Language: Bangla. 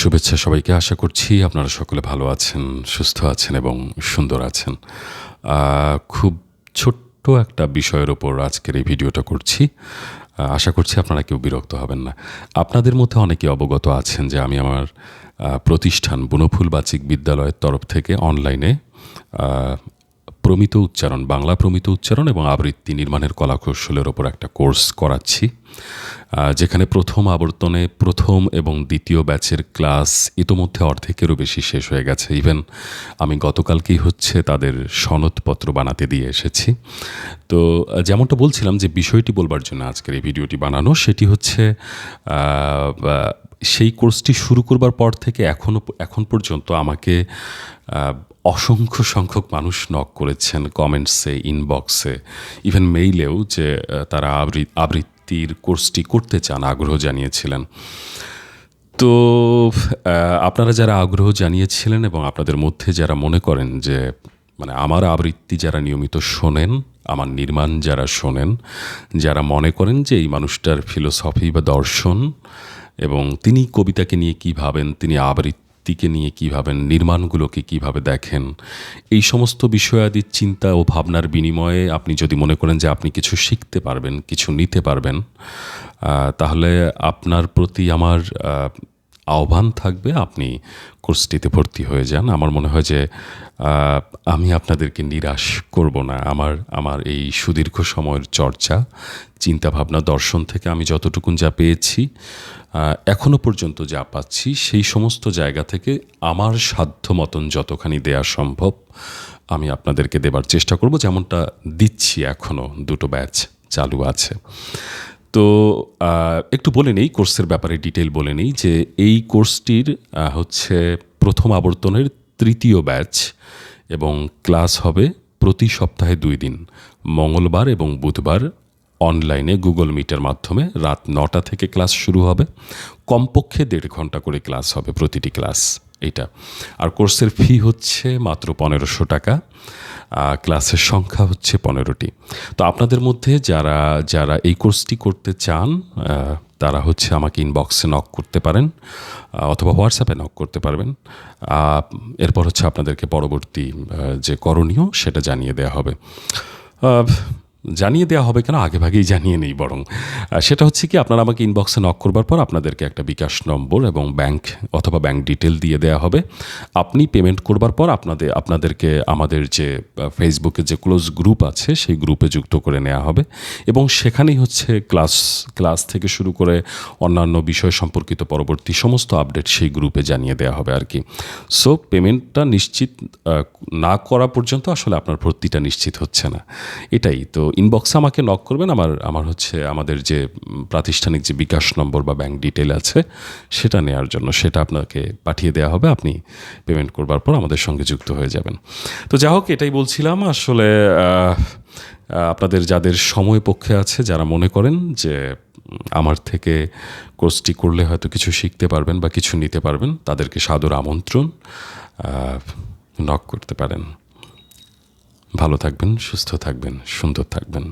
শুভেচ্ছা সবাইকে। আশা করছি আপনারা সকলে ভালো আছেন, সুস্থ আছেন এবং সুন্দর আছেন। খুব ছোট্ট একটা বিষয়ের ওপর আজকের এই ভিডিওটা করছি। আশা করছি আপনারা কেউ বিরক্ত হবেন না। আপনাদের মধ্যে অনেকে অবগত আছেন যে আমি আমার প্রতিষ্ঠান বনফুল বাচিক বিদ্যালয়ের তরফ থেকে অনলাইনে প্রমিত উচ্চারণ, বাংলা প্রমিত উচ্চারণ এবং আবৃত্তি নির্মাণের কলাকৌশলের ওপর একটা কোর্স করাচ্ছি। যেখানে প্রথম আবর্তনে প্রথম এবং দ্বিতীয় ব্যাচের ক্লাস ইতোমধ্যে অর্ধেকেরও বেশি শেষ হয়ে গেছে। ইভেন আমি গতকালকেই হচ্ছে তাদের সনদপত্র বানাতে দিয়ে এসেছি। তো যেমনটা বলছিলাম যে বিষয়টি বলবার জন্য আজকের এই ভিডিওটি বানানো, সেটি হচ্ছে সেই কোর্সটি শুরু করবার পর থেকে এখনও এখন পর্যন্ত আমাকে অসংখ্য সংখ্যক মানুষ নক করেছেন কমেন্টসে ইনবক্সে ইভেন মেইলেও যে তারা আবৃ- আবৃত্তির কোর্সটি করতে চান, আগ্রহ জানিয়েছিলেন। তো আপনারা যারা আগ্রহ জানিয়েছিলেন এবং আপনাদের মধ্যে যারা মনে করেন যে মানে আমার আবৃত্তি যারা নিয়মিত শোনেন, আমার নির্মাণ যারা শোনেন, যারা মনে করেন যে এই মানুষটার ফিলোসফি বা দর্শন এবং তিনি কবিতাকে নিয়ে কী ভাবেন, তিনি আবৃত্তিকে নিয়ে কী ভাবেন নির্মাণগুলোকে কীভাবে দেখেন, এই সমস্ত বিষয়াদির চিন্তা ও ভাবনার বিনিময়ে আপনি যদি মনে করেন যে আপনি কিছু শিখতে পারবেন, কিছু নিতে পারবেন তাহলে আপনার প্রতি আমার আহ্বান থাকবে আপনি কোর্সটিতে ভর্তি হয়ে যান। আমার মনে হয় যে আমি আপনাদেরকে নিরাশ করব না। আমার আমার এই সুদীর্ঘ সময়ের চর্চা চিন্তাভাবনা দর্শন থেকে আমি যতটুকুন যা পেয়েছি আহ, এখনও পর্যন্ত যা পাচ্ছি সেই সমস্ত জায়গা থেকে আমার সাধ্য মতন যতখানি দেয়া সম্ভব আমি আপনাদেরকে দেবার চেষ্টা করব। যেমনটা দিচ্ছি এখনও দুটো ব্যাচ চালু আছে। তো একটু বলে নেই, কোর্সের ব্যাপারে ডিটেল বলে নেই যে এই কোর্সটির হচ্ছে প্রথম আবর্তনের তৃতীয় ব্যাচ এবং ক্লাস হবে প্রতি সপ্তাহে দুই দিন, মঙ্গলবার এবং বুধবার অনলাইনে গুগল মিটের মাধ্যমে। রাত নটা থেকে ক্লাস শুরু হবে, কমপক্ষে দেড় ঘণ্টা করে ক্লাস হবে প্রতিটি ক্লাস, এটা। আর কোর্সের ফি হচ্ছে মাত্র পনেরোশো টাকা। ক্লাসের সংখ্যা হচ্ছে পনেরোটি। তো আপনাদের মধ্যে যারা যারা এই কোর্সটি করতে চান তারা হচ্ছে আমাকে ইনবক্সে নক করতে পারেন অথবা হোয়াটসঅ্যাপে নক করতে পারবেন। এরপর হচ্ছে আপনাদেরকে পরবর্তী যে করণীয় সেটা জানিয়ে দেওয়া হবে। জানিয়ে দেওয়া হবে কেন? আগে ভাগেই জানিয়ে নেই বরং। সেটা হচ্ছে কি, আপনারা আমাকে ইনবক্সে নক করবার পর আপনাদেরকে একটা বিকাশ নম্বর এবং ব্যাংক অথবা ব্যাংক ডিটেল দিয়ে দেওয়া হবে। আপনি পেমেন্ট করবার পর আপনাদের আপনাদেরকে আমাদের যে ফেসবুকে যে ক্লোজ গ্রুপ আছে, সেই গ্রুপে যুক্ত করে নেওয়া হবে। এবং সেখানেই হচ্ছে ক্লাস ক্লাস থেকে শুরু করে অন্যান্য বিষয় সম্পর্কিত পরবর্তী সমস্ত আপডেট সেই গ্রুপে জানিয়ে দেওয়া হবে আর কি। সো পেমেন্টটা নিশ্চিত না করা পর্যন্ত আসলে আপনার ভর্তিটা নিশ্চিত হচ্ছে না। এটাই। তো ইনবক্সে আমাকে নক করবেন। আমার আমার হচ্ছে আমাদের যে প্রাতিষ্ঠানিক যে বিকাশ নম্বর বা ব্যাংক ডিটেল আছে, সেটা নেওয়ার জন্য, সেটা আপনাকে পাঠিয়ে দেওয়া হবে। আপনি পেমেন্ট করবার পর আমাদের সঙ্গে যুক্ত হয়ে যাবেন। তো যা হোক, এটাই বলছিলাম। আসলে আপনাদের যাদের সময় পক্ষে আছে, যারা মনে করেন যে আমার থেকে কোর্সটি করলে হয়তো কিছু শিখতে পারবেন বা কিছু নিতে পারবেন, তাদেরকে সাদর আমন্ত্রণ নক করতে পারেন। ভালো থাকবেন সুস্থ থাকবেন সুন্দর থাকবেন।